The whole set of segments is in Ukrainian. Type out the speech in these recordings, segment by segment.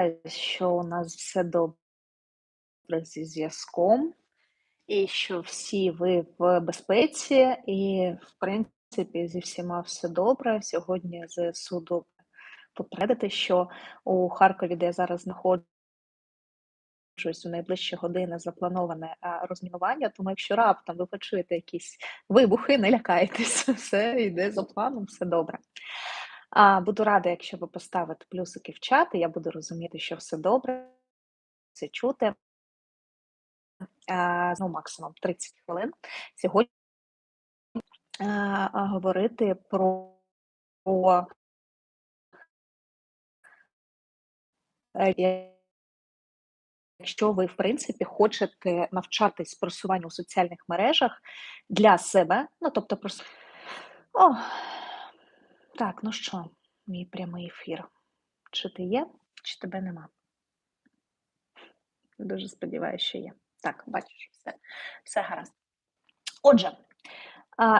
сподіваюся, що у нас все добре зі зв'язком, і що всі ви в безпеці, і, в принципі, зі всіма все добре. Сьогодні ЗСУ добре попередити, що у Харкові, де я зараз знаходжусь, у найближчі години заплановане розмінування. Тому, якщо раптом ви почуєте якісь вибухи, не лякайтесь, все йде за планом, все добре. А, Буду рада, якщо ви поставите плюсики в чат, і я буду розуміти, що все добре, це чути. А, ну, максимум 30 хвилин. Сьогодні а, говорити про. Е, якщо ви, в принципі, хочете навчатись просуванню у соціальних мережах для себе, ну тобто, просто. О, так, ну що, мій прямий ефір? Чи ти є, чи тебе нема? Дуже сподіваюся, що є. Так, бачиш, все, все гаразд. Отже,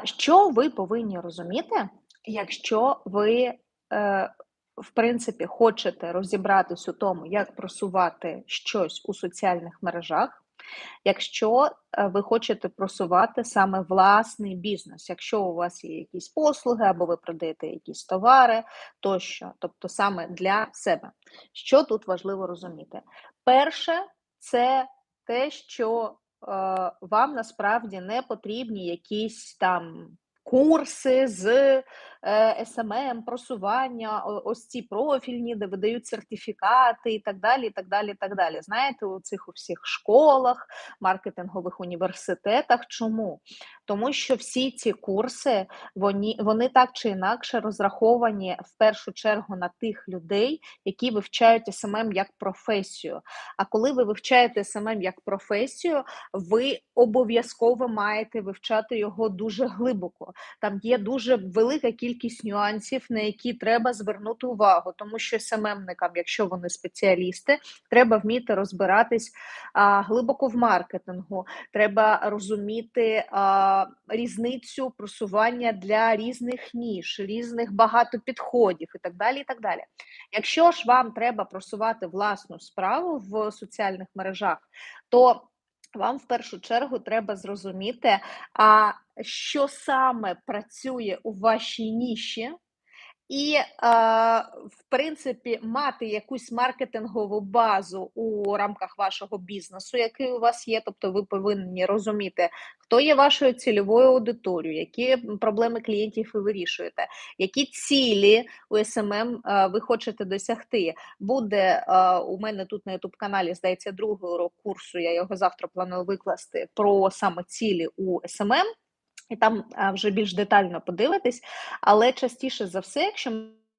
що ви повинні розуміти, якщо ви, е, в принципі, хочете розібратись у тому, як просувати щось у соціальних мережах, Якщо е, ви хочете просувати саме власний бізнес, якщо у вас є якісь послуги або ви продаєте якісь товари тощо, тобто саме для себе, що тут важливо розуміти? Перше, це те, що е, вам насправді не потрібні якісь там курси з е, СММ, просування, ось ці профільні, де видають сертифікати і так далі. і так далі, і так далі. Знаєте, у цих у всіх школах, маркетингових університетах. Чому? Тому що всі ці курси вони, вони так чи інакше розраховані в першу чергу на тих людей, які вивчають СММ як професію. А коли ви вивчаєте СММ як професію, ви обов'язково маєте вивчати його дуже глибоко. Там є дуже велика кількість нюансів, на які треба звернути увагу, тому що СММникам, якщо вони спеціалісти, треба вміти розбиратись а, глибоко в маркетингу, треба розуміти а, різницю просування для різних ніж, різних багато підходів і так далі. і так далі. Якщо ж вам треба просувати власну справу в соціальних мережах, то вам в першу чергу треба зрозуміти, а що саме працює у вашій ніші, і, в принципі, мати якусь маркетингову базу у рамках вашого бізнесу, який у вас є. Тобто, ви повинні розуміти, хто є вашою цільовою аудиторією, які проблеми клієнтів ви вирішуєте, які цілі у СММ е, ви хочете досягти. Буде у мене тут на youtube каналі здається другий урок курсу. Я його завтра планую викласти про саме цілі у СММ. І там вже більш детально подивитись, але частіше за все, якщо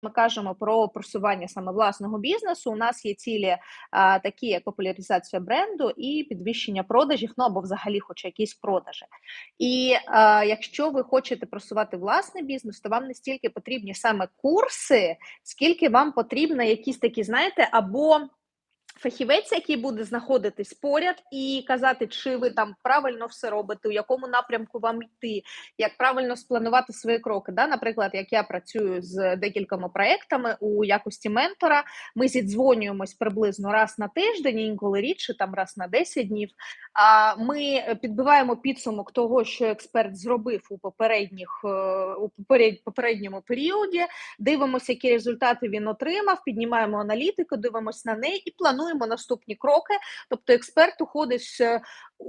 ми кажемо про просування саме власного бізнесу, у нас є цілі а, такі, як популяризація бренду і підвищення продажів, ну або взагалі, хоч якісь продажі. І а, якщо ви хочете просувати власний бізнес, то вам не стільки потрібні саме курси, скільки вам потрібно якісь такі, знаєте, або Фахівець, який буде знаходитись поряд і казати, чи ви там правильно все робите, у якому напрямку вам йти, як правильно спланувати свої кроки. Да? Наприклад, як я працюю з декількома проектами у якості ментора, ми зідзвонюємось приблизно раз на тиждень, інколи рідше, там раз на 10 днів. А ми підбиваємо підсумок того, що експерт зробив у попередніх е, у попередньому періоді. Дивимося, які результати він отримав, піднімаємо аналітику, дивимося на неї і плануємо плануємо наступні кроки. Тобто, експерт уходить з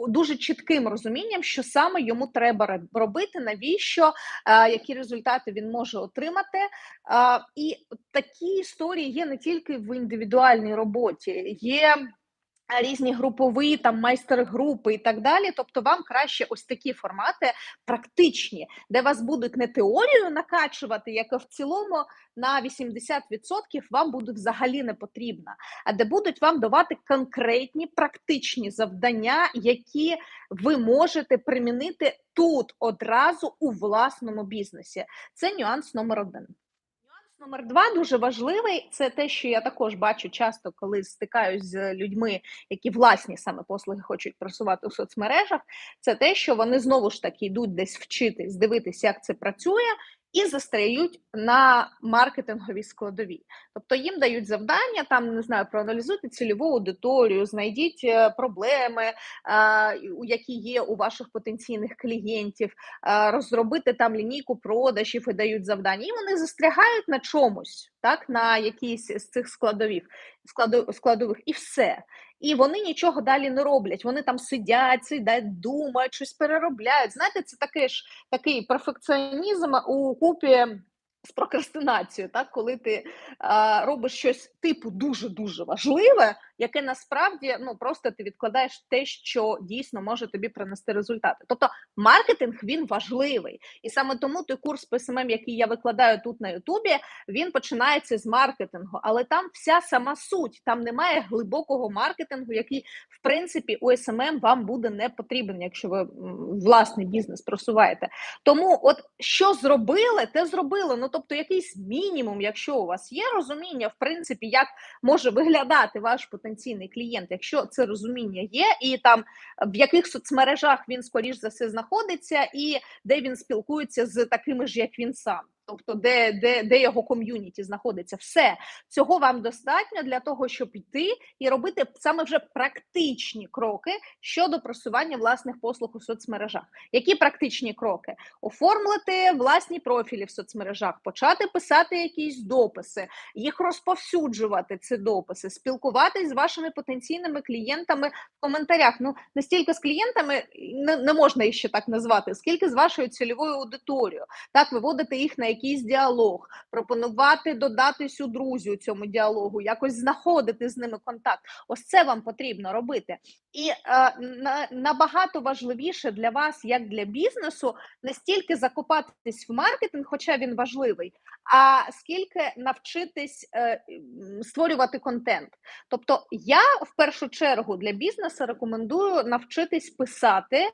дуже чітким розумінням, що саме йому треба робити, навіщо, які результати він може отримати. І такі історії є не тільки в індивідуальній роботі, є різні групові там майстер-групи і так далі. Тобто, вам краще ось такі формати практичні, де вас будуть не теорію накачувати, яка в цілому на 80% вам буде взагалі не потрібна, а де будуть вам давати конкретні практичні завдання, які ви можете примінити тут одразу у власному бізнесі. Це нюанс номер один. Номер два дуже важливий. Це те, що я також бачу часто, коли стикаюсь з людьми, які власні саме послуги хочуть просувати у соцмережах. Це те, що вони знову ж таки йдуть десь вчитись, дивитися, як це працює, і застряють на маркетинговій складовій. Тобто їм дають завдання, там не знаю, проаналізуйте цільову аудиторію, знайдіть е, проблеми, е, які є у ваших потенційних клієнтів, е, розробити там лінійку продажів і дають завдання. І вони застрягають на чомусь, так, на якійсь з цих складових, складових, і все. І вони нічого далі не роблять. Вони там сидять, сидять, думають, щось переробляють. Знаєте, це таке ж такий перфекціонізм у купі з прокрастинацією, так коли ти а, робиш щось типу дуже дуже важливе, яке насправді ну просто ти відкладаєш те, що дійсно може тобі принести результати. Тобто маркетинг він важливий, і саме тому той курс по який я викладаю тут на Ютубі, він починається з маркетингу, але там вся сама суть. Там немає глибокого маркетингу, який в принципі у СММ вам буде не потрібен, якщо ви власний бізнес просуваєте. Тому, от що зробили, те зробили. Ну тобто, якийсь мінімум, якщо у вас є розуміння, в принципі, як може виглядати ваш потенційний клієнт, якщо це розуміння є, і там в яких соцмережах він скоріш за все знаходиться, і де він спілкується з такими ж, як він сам тобто де де, де його ком'юніті знаходиться, все цього вам достатньо для того, щоб йти і робити саме вже практичні кроки щодо просування власних послуг у соцмережах. Які практичні кроки? Оформити власні профілі в соцмережах, почати писати якісь дописи, їх розповсюджувати, ці дописи, спілкуватись з вашими потенційними клієнтами в коментарях. Ну настільки з клієнтами не, не можна їх ще так назвати, скільки з вашою цільовою аудиторією, так виводити їх на якийсь діалог, пропонувати додатись у друзі цьому діалогу, якось знаходити з ними контакт. Ось це вам потрібно робити. І е, на, набагато важливіше для вас, як для бізнесу, не стільки закопатись в маркетинг, хоча він важливий, а скільки навчитись е, створювати контент. Тобто, я в першу чергу для бізнесу рекомендую навчитись писати.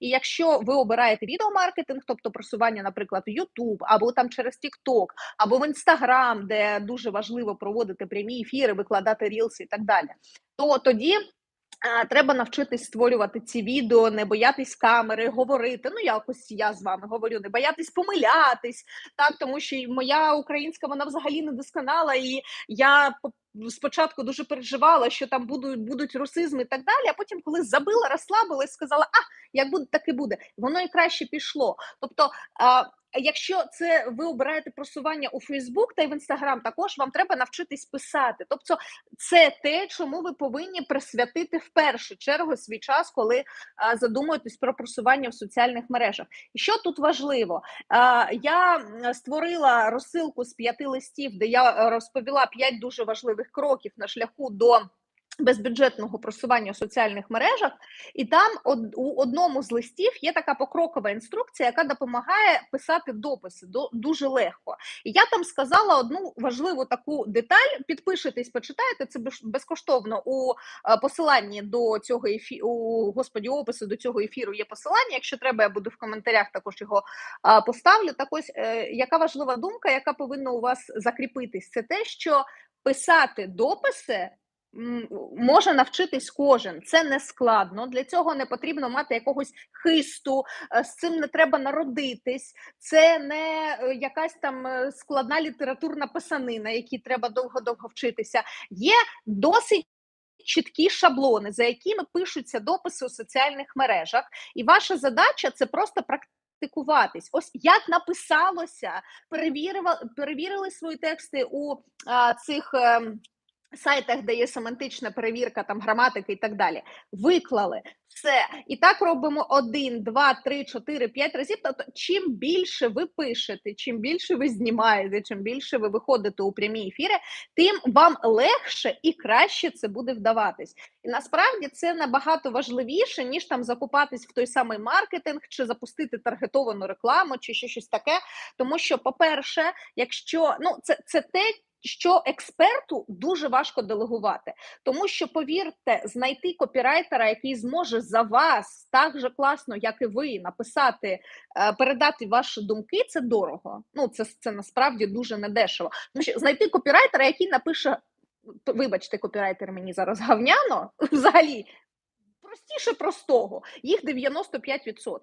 І якщо ви обираєте відеомаркетинг, тобто просування, наприклад, в YouTube, або там через TikTok, або в Instagram, де дуже важливо проводити прямі ефіри, викладати рілси і так далі, то тоді. Треба навчитись створювати ці відео, не боятись камери, говорити. Ну, якось я з вами говорю, не боятись помилятись, так тому що моя українська вона взагалі не досконала, і я спочатку дуже переживала, що там будуть будуть русизми і так далі. А потім, коли забила, розслабилась, сказала, а як буде, так і буде. Воно і краще пішло. Тобто. А, Якщо це ви обираєте просування у Фейсбук та й в Інстаграм, також вам треба навчитись писати. Тобто, це те, чому ви повинні присвятити в першу чергу свій час, коли а, задумуєтесь про просування в соціальних мережах. І що тут важливо? А, я створила розсилку з п'яти листів, де я розповіла п'ять дуже важливих кроків на шляху до безбюджетного просування у соціальних мережах, і там у одному з листів є така покрокова інструкція, яка допомагає писати дописи до дуже легко. І я там сказала одну важливу таку деталь. Підпишитесь, почитайте це безкоштовно у е, посиланні до цього ефіру, господі опису до цього ефіру є посилання. Якщо треба, я буду в коментарях також його поставлю. Так ось е, яка важлива думка, яка повинна у вас закріпитись, це те, що писати дописи може навчитись кожен. Це не складно. Для цього не потрібно мати якогось хисту, е, з цим не треба народитись. Це не е, якась там е, складна літературна писанина, якій треба довго-довго вчитися. Є досить. Чіткі шаблони, за якими пишуться дописи у соціальних мережах, і ваша задача це просто практикуватись. Ось як написалося, перевірили, свої тексти у а, цих. Ем, сайтах, де є семантична перевірка, там граматики і так далі, виклали все. І так робимо один, два, три, чотири, п'ять разів. Тобто, чим більше ви пишете, чим більше ви знімаєте, чим більше ви виходите у прямі ефіри, тим вам легше і краще це буде вдаватись. І насправді це набагато важливіше, ніж там закупатись в той самий маркетинг, чи запустити таргетовану рекламу, чи ще щось таке. Тому що, по-перше, якщо ну це, це те що експерту дуже важко делегувати, тому що повірте, знайти копірайтера, який зможе за вас так же класно, як і ви, написати, е, передати ваші думки, це дорого. Ну це це насправді дуже недешево. Тому що знайти копірайтера, який напише, вибачте, копірайтер мені зараз гавняно взагалі. Простіше простого, їх 95%.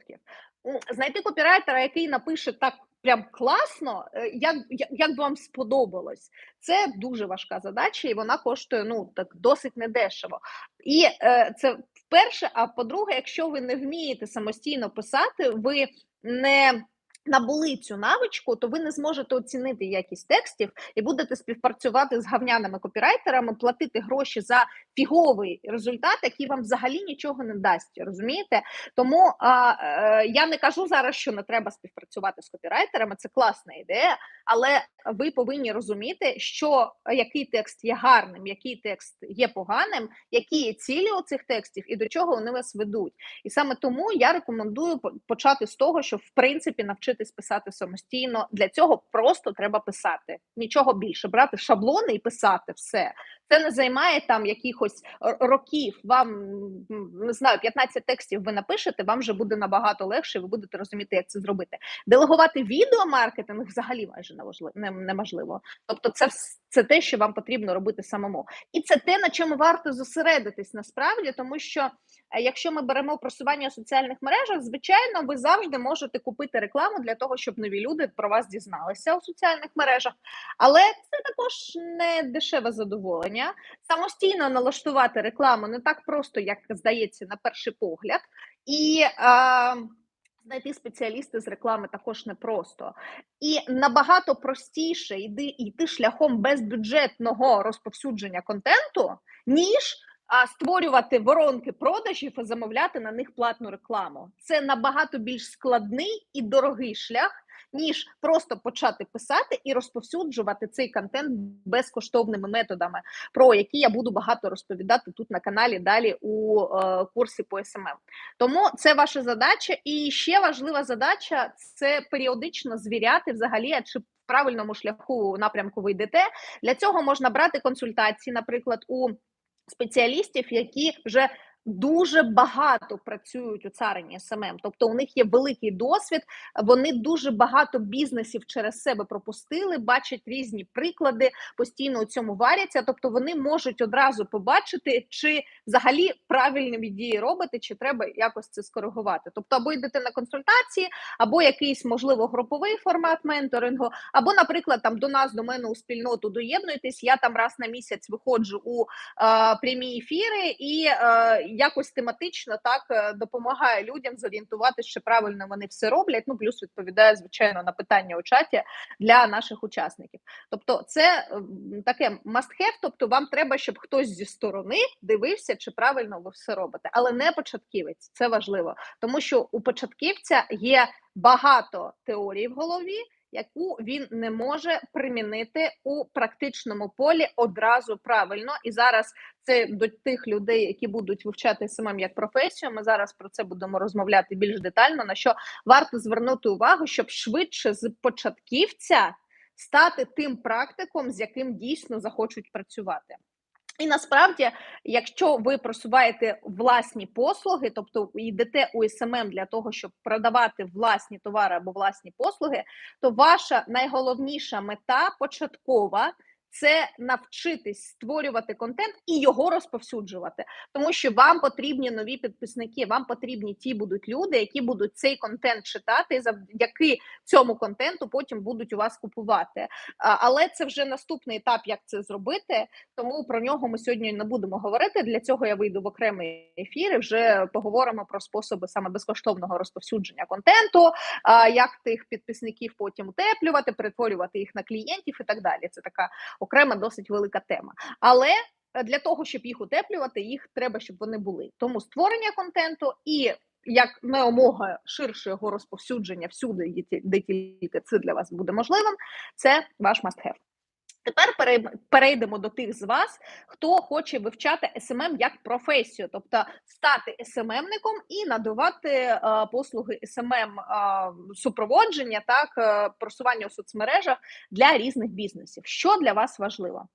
Знайти копірайтера, який напише так прям класно, е, як як, би вам сподобалось. Це дуже важка задача, і вона коштує ну так досить недешево. І е, це вперше. А по-друге, якщо ви не вмієте самостійно писати, ви не набули цю навичку, то ви не зможете оцінити якість текстів і будете співпрацювати з гавняними копірайтерами, платити гроші за фіговий результат, який вам взагалі нічого не дасть. Розумієте? Тому а, е, я не кажу зараз, що не треба співпрацювати з копірайтерами. Це класна ідея, але ви повинні розуміти, що який текст є гарним, який текст є поганим, які є цілі у цих текстів і до чого вони вас ведуть. І саме тому я рекомендую почати з того, що в принципі навчитись писати самостійно. Для цього просто треба писати. Нічого більше брати шаблони і писати все. Це не займає там якихось років. Вам не знаю, 15 текстів ви напишете, вам вже буде набагато легше, ви будете розуміти, як це зробити. Делегувати відеомаркетинг взагалі майже неможливо. Тобто, це це те, що вам потрібно робити самому, і це те, на чому варто зосередитись насправді, тому що е, якщо ми беремо просування у соціальних мережах, звичайно, ви завжди можете купити рекламу для того, щоб нові люди про вас дізналися у соціальних мережах, але це також не дешеве задоволення. Самостійно налаштувати рекламу не так просто, як здається, на перший погляд, і а, знайти спеціалісти з реклами також непросто. І набагато простіше йти, йти шляхом безбюджетного розповсюдження контенту, ніж а, створювати воронки продажів і замовляти на них платну рекламу. Це набагато більш складний і дорогий шлях ніж просто почати писати і розповсюджувати цей контент безкоштовними методами, про які я буду багато розповідати тут на каналі далі у е, курсі по СММ. Тому це ваша задача, і ще важлива задача це періодично звіряти взагалі, чи в правильному шляху напрямку ви йдете. Для цього можна брати консультації, наприклад, у спеціалістів, які вже дуже багато працюють у царині СММ, тобто у них є великий досвід. Вони дуже багато бізнесів через себе пропустили, бачать різні приклади, постійно у цьому варяться. Тобто вони можуть одразу побачити, чи взагалі правильні дії робити, чи треба якось це скоригувати. Тобто, або йдете на консультації, або якийсь можливо груповий формат менторингу, або, наприклад, там до нас, до мене у спільноту доєднуєтесь. Я там раз на місяць виходжу у е, прямі ефіри і. Е, якось тематично так е, допомагає людям зорієнтуватися, чи правильно вони все роблять. Ну плюс відповідає звичайно на питання у чаті для наших учасників. Тобто, це таке must have, Тобто, вам треба, щоб хтось зі сторони дивився, чи правильно ви все робите, але не початківець. Це важливо, тому що у початківця є багато теорій в голові яку він не може примінити у практичному полі одразу правильно. І зараз це до тих людей, які будуть вивчати самим як професію. Ми зараз про це будемо розмовляти більш детально. На що варто звернути увагу, щоб швидше з початківця стати тим практиком, з яким дійсно захочуть працювати. І насправді, якщо ви просуваєте власні послуги, тобто йдете у СММ для того, щоб продавати власні товари або власні послуги, то ваша найголовніша мета початкова це навчитись створювати контент і його розповсюджувати, тому що вам потрібні нові підписники. Вам потрібні ті будуть люди, які будуть цей контент читати, завдяки цьому контенту потім будуть у вас купувати. Але це вже наступний етап, як це зробити. Тому про нього ми сьогодні не будемо говорити. Для цього я вийду в окремий ефір. і Вже поговоримо про способи саме безкоштовного розповсюдження контенту, як тих підписників потім утеплювати, перетворювати їх на клієнтів і так далі. Це така окрема досить велика тема. Але е, для того, щоб їх утеплювати, їх треба, щоб вони були. Тому створення контенту і як неомога ширше його розповсюдження всюди, де тільки це для вас буде можливим. Це ваш must have. Тепер перейдемо до тих з вас, хто хоче вивчати СММ як професію, тобто стати СММником і надавати е, послуги СММ е, супроводження, так е, просування у соцмережах для різних бізнесів. Що для вас важливо?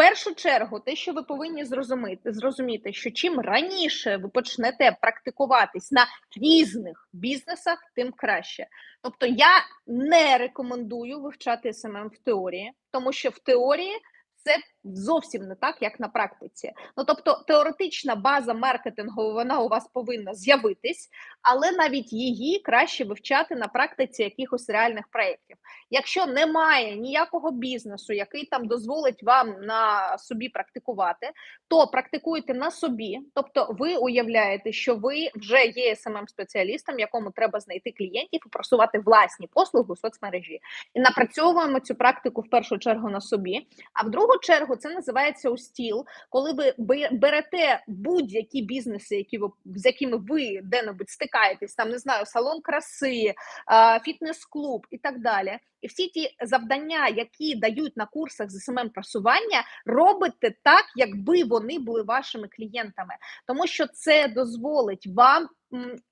Першу чергу, те, що ви повинні зрозуміти, зрозуміти, що чим раніше ви почнете практикуватись на різних бізнесах, тим краще. Тобто, я не рекомендую вивчати СММ в теорії, тому що в теорії це зовсім не так, як на практиці. Ну тобто, теоретична база маркетингу вона у вас повинна з'явитись, але навіть її краще вивчати на практиці якихось реальних проєктів. Якщо немає ніякого бізнесу, який там дозволить вам на собі практикувати, то практикуйте на собі, тобто ви уявляєте, що ви вже є смм спеціалістом якому треба знайти клієнтів і просувати власні послуги у соцмережі. І напрацьовуємо цю практику в першу чергу на собі. А в другу чергу це називається устіл, коли ви берете будь-які бізнеси, які ви з якими ви де-небудь стикаєтесь, там не знаю, салон краси, фітнес-клуб і так далі. І всі ті завдання, які дають на курсах з СММ просування, робите так, якби вони були вашими клієнтами, тому що це дозволить вам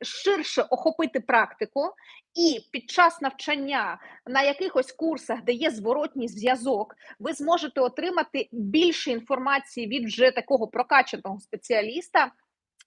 ширше охопити практику, і під час навчання на якихось курсах, де є зворотній зв'язок, ви зможете отримати більше інформації від вже такого прокачаного спеціаліста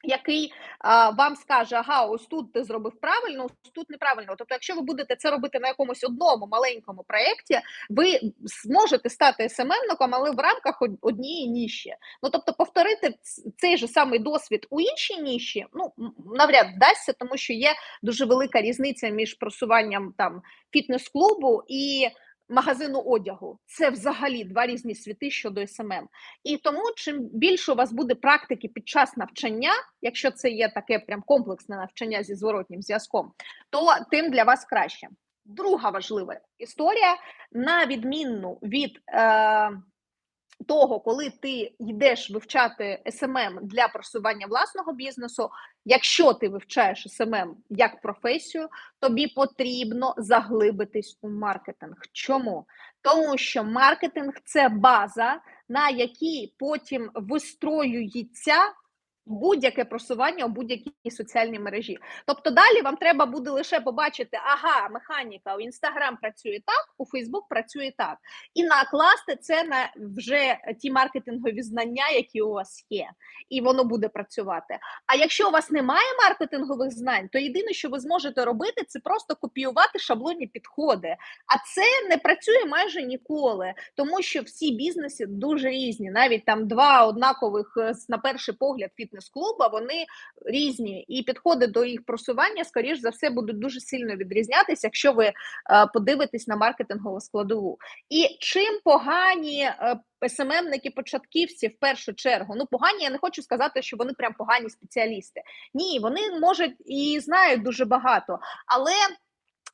який а, вам скаже, ага, ось тут ти зробив правильно, ось тут неправильно. Тобто, якщо ви будете це робити на якомусь одному маленькому проєкті, ви зможете стати СММником, але в рамках однієї ніші. Ну тобто, повторити цей же самий досвід у іншій ніші, ну навряд вдасться, тому що є дуже велика різниця між просуванням там фітнес-клубу і магазину одягу. Це взагалі два різні світи щодо СММ. І тому, чим більше у вас буде практики під час навчання, якщо це є таке прям комплексне навчання зі зворотнім зв'язком, то тим для вас краще. Друга важлива історія, на відмінну від е, того, коли ти йдеш вивчати СММ для просування власного бізнесу, якщо ти вивчаєш СММ як професію, тобі потрібно заглибитись у маркетинг. Чому? Тому що маркетинг це база, на якій потім вистроюється будь-яке просування у будь-якій соціальній мережі. Тобто далі вам треба буде лише побачити, ага, механіка у Інстаграм працює так, у Фейсбук працює так, і накласти це на вже ті маркетингові знання, які у вас є, і воно буде працювати. А якщо у вас немає маркетингових знань, то єдине, що ви зможете робити, це просто копіювати шаблонні підходи. А це не працює майже ніколи, тому що всі бізнеси дуже різні, навіть там два однакових е, на перший погляд фітнес фітнес-клуба, вони різні, і підходи до їх просування, скоріш за все, будуть дуже сильно відрізнятися, якщо ви е, подивитесь на маркетингову складову. І чим погані е, СММники початківці в першу чергу. Ну, погані, я не хочу сказати, що вони прям погані спеціалісти. Ні, вони можуть і знають дуже багато, але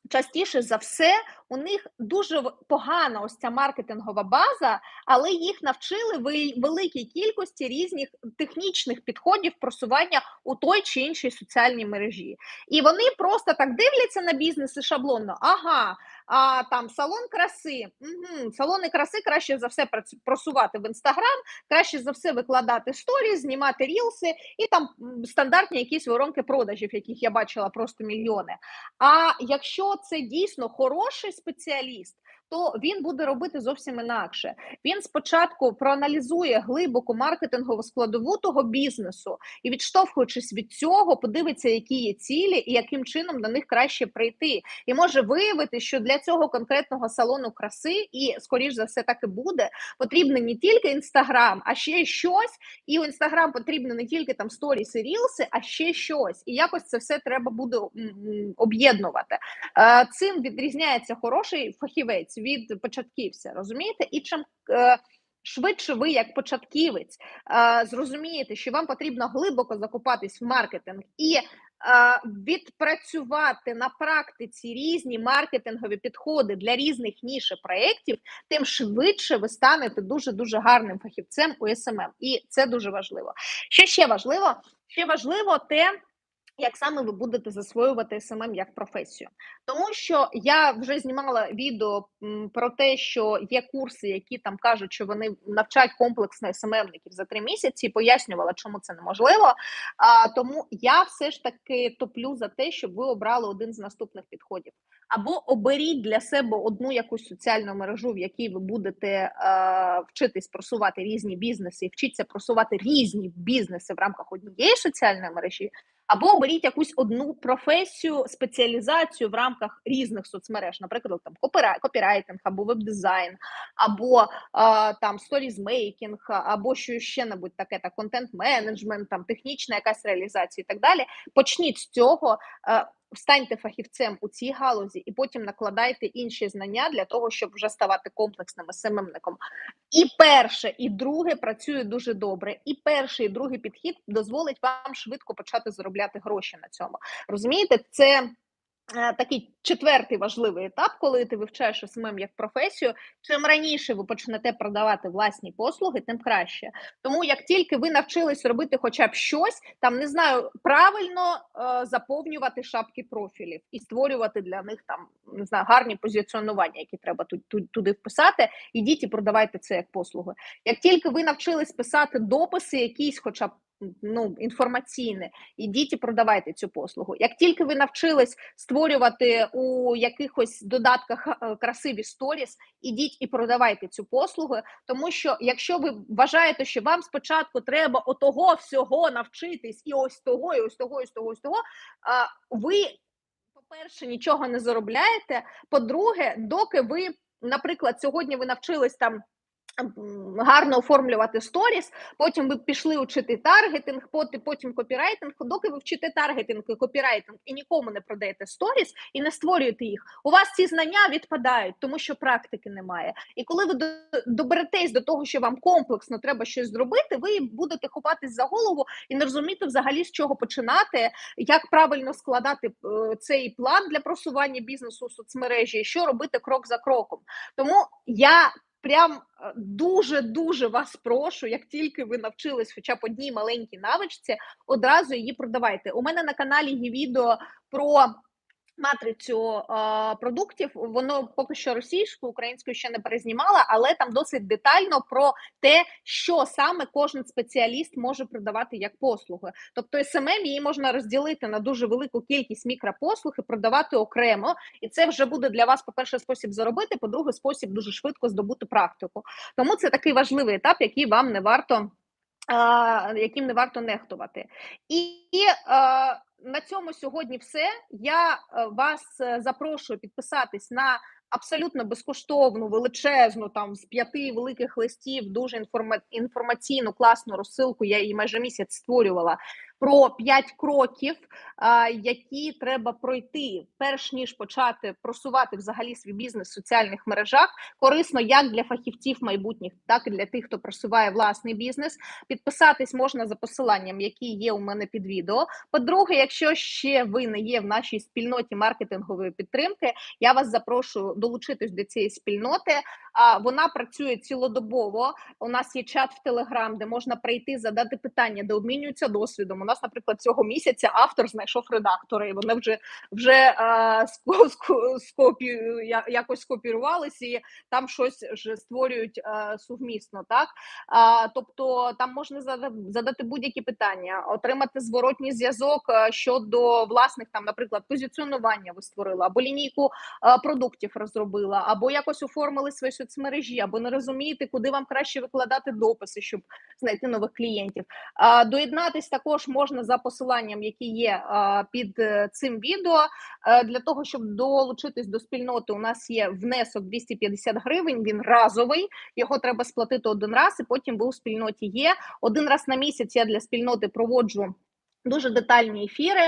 частіше за все у них дуже погана ось ця маркетингова база, але їх навчили великій кількості різних технічних підходів просування у той чи іншій соціальній мережі. І вони просто так дивляться на бізнеси шаблонно. Ага, а там салон краси. Угу, Салони краси краще за все просувати в інстаграм, краще за все викладати сторі, знімати рілси і там стандартні якісь воронки продажів, яких я бачила просто мільйони. А якщо це дійсно хороший спеціаліст, то він буде робити зовсім інакше. Він спочатку проаналізує глибоку маркетингову складову того бізнесу і, відштовхуючись від цього, подивиться, які є цілі і яким чином до них краще прийти, і може виявити, що для цього конкретного салону краси, і скоріш за все так і буде, потрібен не тільки інстаграм, а ще щось. І у інстаграм потрібно не тільки там сторіс і рілси, а ще щось. І якось це все треба буде об'єднувати. Е, цим відрізняється хороший фахівець від початківця, розумієте? І чим е, швидше ви, як початківець, е, зрозумієте, що вам потрібно глибоко закопатись в маркетинг і е, відпрацювати на практиці різні маркетингові підходи для різних ніше проєктів, тим швидше ви станете дуже дуже гарним фахівцем у СММ. І це дуже важливо. Що ще важливо? Ще важливо те. Як саме ви будете засвоювати СММ як професію? Тому що я вже знімала відео про те, що є курси, які там кажуть, що вони навчають комплексно СММників за три місяці, пояснювала, чому це неможливо. А тому я все ж таки топлю за те, щоб ви обрали один з наступних підходів. Або оберіть для себе одну якусь соціальну мережу, в якій ви будете е, вчитись просувати різні бізнеси, і вчіться просувати різні бізнеси в рамках однієї соціальної мережі. Або оберіть якусь одну професію, спеціалізацію в рамках різних соцмереж, наприклад, там копірайтинг, або веб-дизайн, або а, там сторізмейкінг, або що ще небудь таке, та контент-менеджмент, там технічна якась реалізація і так далі. Почніть з цього. Станьте фахівцем у цій галузі, і потім накладайте інші знання для того, щоб вже ставати комплексним СММником. І перше, і друге працює дуже добре. І перший, і другий підхід дозволить вам швидко почати заробляти гроші на цьому. Розумієте, це. Е, такий четвертий важливий етап, коли ти вивчаєш СММ як професію. Чим раніше ви почнете продавати власні послуги, тим краще. Тому як тільки ви навчились робити хоча б щось, там не знаю, правильно е, заповнювати шапки профілів і створювати для них там не знаю гарні позиціонування, які треба туди вписати. Ідіть і продавайте це як послуги. Як тільки ви навчились писати дописи, якісь, хоча б ну, інформаційне, ідіть і продавайте цю послугу. Як тільки ви навчились створювати у якихось додатках е, красиві сторіс, ідіть і продавайте цю послугу, тому що якщо ви вважаєте, що вам спочатку треба отого всього навчитись, і ось того, і ось того, і ось того, і ось того, ви, по-перше, нічого не заробляєте. По-друге, доки ви, наприклад, сьогодні ви навчились там гарно оформлювати сторіс, потім ви пішли вчити таргетинг, потім копірайтинг. Доки ви вчите таргетинг і копірайтинг і нікому не продаєте сторіс і не створюєте їх, у вас ці знання відпадають, тому що практики немає. І коли ви доберетесь до того, що вам комплексно треба щось зробити, ви будете хопатись за голову і не розуміти взагалі з чого починати, як правильно складати е, цей план для просування бізнесу у соцмережі, що робити крок за кроком. Тому я прям дуже дуже вас прошу, як тільки ви навчились, хоча б одній маленькій навичці, одразу її продавайте. У мене на каналі є відео про матрицю продуктів. Воно поки що російською, українською ще не перезнімала, але там досить детально про те, що саме кожен спеціаліст може продавати як послуги. Тобто СММ її можна розділити на дуже велику кількість мікропослуг і продавати окремо, і це вже буде для вас, по перше, спосіб заробити, по-друге, спосіб дуже швидко здобути практику. Тому це такий важливий етап, який вам не варто. Яким не варто нехтувати, і на цьому сьогодні все. Я е, вас е, запрошую підписатись на абсолютно безкоштовну, величезну там з п'яти великих листів, дуже інформаційну класну розсилку. Я її майже місяць створювала про п'ять кроків, які треба пройти, перш ніж почати просувати взагалі свій бізнес в соціальних мережах. Корисно як для фахівців майбутніх, так і для тих, хто просуває власний бізнес. Підписатись можна за посиланням, які є у мене під відео. По-друге, якщо ще ви не є в нашій спільноті маркетингової підтримки, я вас запрошую долучитись до цієї спільноти. Вона працює цілодобово. У нас є чат в Телеграм, де можна прийти, задати питання, де обмінюються досвідом нас, наприклад, цього місяця автор знайшов редактора, і вони вже вже а, скопі, якось скопірувалися і там щось вже створюють а, сувмісно. Так а, тобто там можна задати будь-які питання, отримати зворотній зв'язок щодо власних там, наприклад, позиціонування ви створили, або лінійку а, продуктів розробила, або якось оформили свої соцмережі, або не розумієте, куди вам краще викладати дописи, щоб знайти нових клієнтів. А, Доєднатись також можна за посиланням, які є під е, цим відео. Е, для того щоб долучитись до спільноти, у нас є внесок 250 гривень. Він разовий. Його треба сплатити один раз, і потім ви у спільноті є. Один раз на місяць я для спільноти проводжу. Дуже детальні ефіри.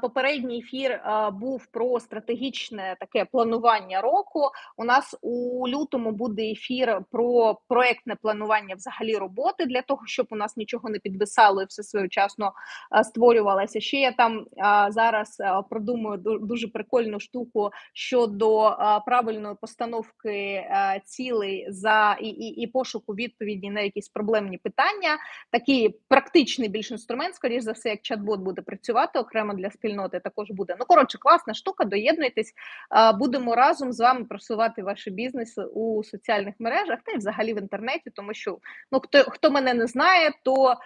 Попередній ефір був про стратегічне таке планування року. У нас у лютому буде ефір про проектне планування взагалі роботи для того, щоб у нас нічого не підвисало і все своєчасно створювалося. Ще я там зараз продумую дуже прикольну штуку щодо правильної постановки цілей за і, і, і пошуку відповіді на якісь проблемні питання. Такий практичний більш інструмент, скоріш за все як чат-бот буде працювати окремо для спільноти, також буде. Ну, коротше, класна штука. Доєднуйтесь, будемо разом з вами просувати ваші бізнеси у соціальних мережах та й взагалі в інтернеті, тому що ну хто хто мене не знає, то.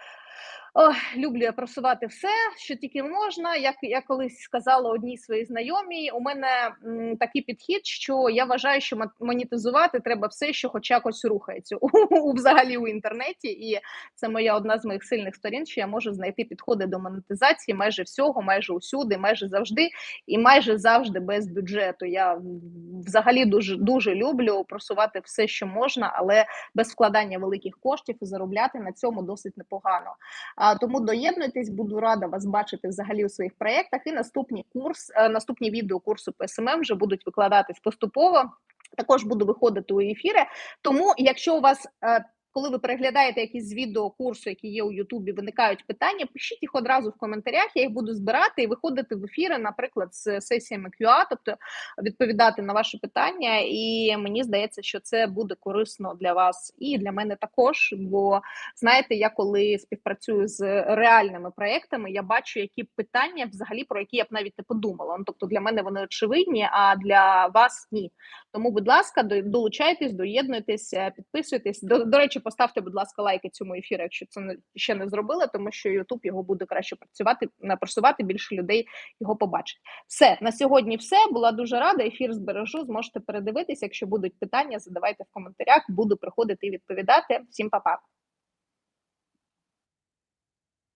Ох, люблю я просувати все, що тільки можна. Як я колись сказала одній своїй знайомій, у мене м, такий підхід, що я вважаю, що монетизувати треба все, що хоч якось рухається у, у взагалі у інтернеті, і це моя одна з моїх сильних сторін, що я можу знайти підходи до монетизації майже всього, майже усюди, майже завжди, і майже завжди без бюджету. Я взагалі дуже дуже люблю просувати все, що можна, але без вкладання великих коштів і заробляти на цьому досить непогано. А, Тому доєднуйтесь, буду рада вас бачити взагалі у своїх проєктах. І наступні курс, е, наступні відео курсу ПСМ вже будуть викладатись поступово. Також буду виходити у ефіри. Тому, якщо у вас е, коли ви переглядаєте якісь з відео курсу, які є у Ютубі, виникають питання, пишіть їх одразу в коментарях. Я їх буду збирати і виходити в ефіри, наприклад, з сесіями QA, тобто відповідати на ваші питання. І мені здається, що це буде корисно для вас і для мене також. Бо знаєте, я коли співпрацюю з реальними проектами, я бачу, які питання взагалі про які я б навіть не подумала. Ну, тобто для мене вони очевидні, а для вас ні. Тому, будь ласка, долучайтесь, доєднуйтесь, підписуйтесь. До, до речі, поставте, будь ласка, лайки цьому ефіру, якщо це ще не зробили, тому що YouTube його буде краще працювати, просувати більше людей його побачить. Все на сьогодні, все була дуже рада. Ефір збережу. Зможете передивитися. Якщо будуть питання, задавайте в коментарях. Буду приходити і відповідати. Всім па-па.